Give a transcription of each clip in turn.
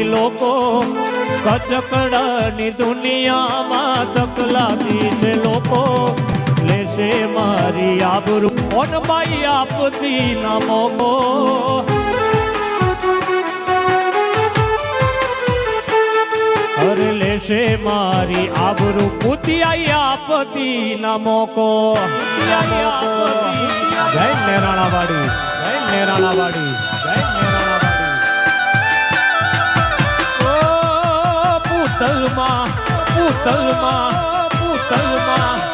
મારી લોકો કચકડાની દુનિયામાં તકલાતી છે લોકો લેશે મારી આબરૂ કોણ ભાઈ આપતી ના મોકો અરે લેશે મારી આબરૂ કુતિયાઈ આપતી ના મોકો જય નેરાણાવાડી જય નેરાણા પૂતલમાં પૂતલમાં પૂતલમાં.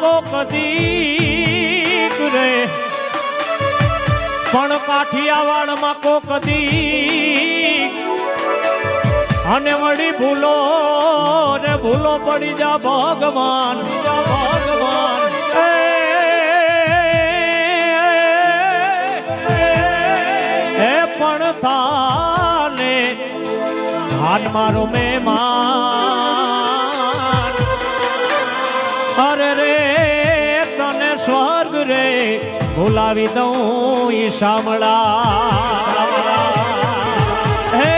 કાઠિયાવાડમાં કદી પણ કાઠિયાવાડમાં કોક દીક અને વળી ભૂલો ને ભૂલો પડી જા ભગવાન. ભગવાન એ, પણ થાને હાથ મારો મહેમાન અરે રે તને સ્વર્ગ રે ભૂલાવી દઉં ઈ શામળા હે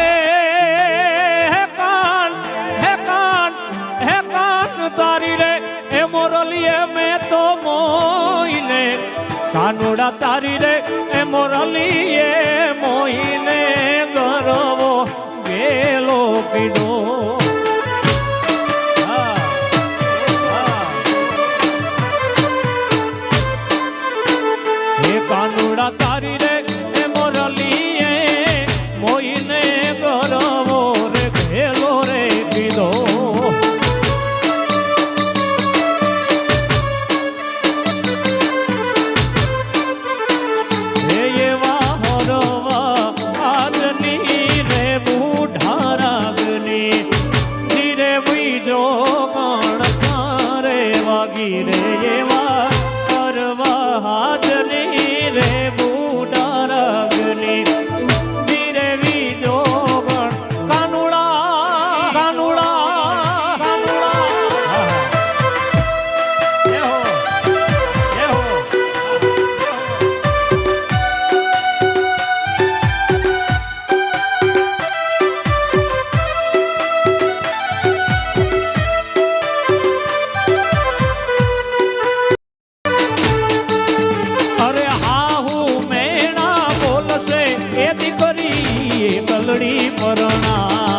હે કાન હે કાન હે કાન તારી રે એ મોરલીએ મેં તો મોઈને કાનુડા તારી રે એ મોરલીએ મોઈને ગરવો ગેલો કીધો કોણ કણ તારે વાગી રે એવા દીકરી એ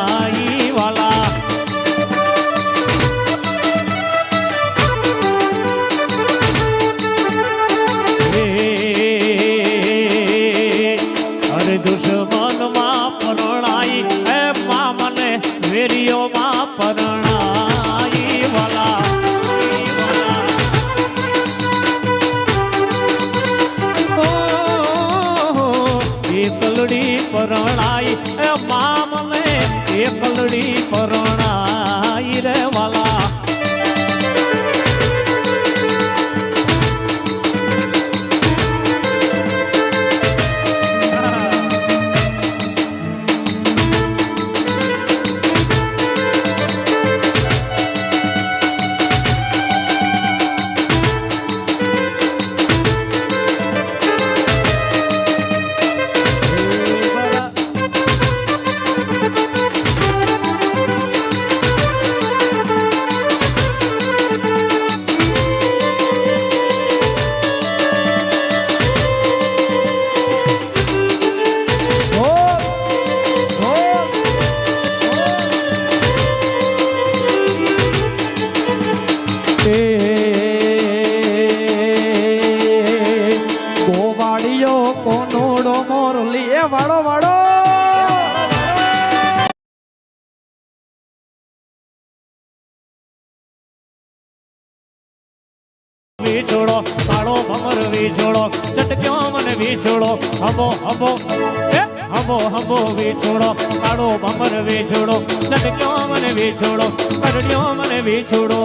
પરણાઈ એ ગોવાળિયો કોનોડો મોરલી. એ વાળો વાળો. વિછોડો કાળો ભમર વિછોડો ચટક્યો મને વિછોડો હબો હબો હંબો હંબો વિછોડો કાળો ભમર વિછોડો ચટક્યો મને વિછોડો કરડ્યો મને વિછોડો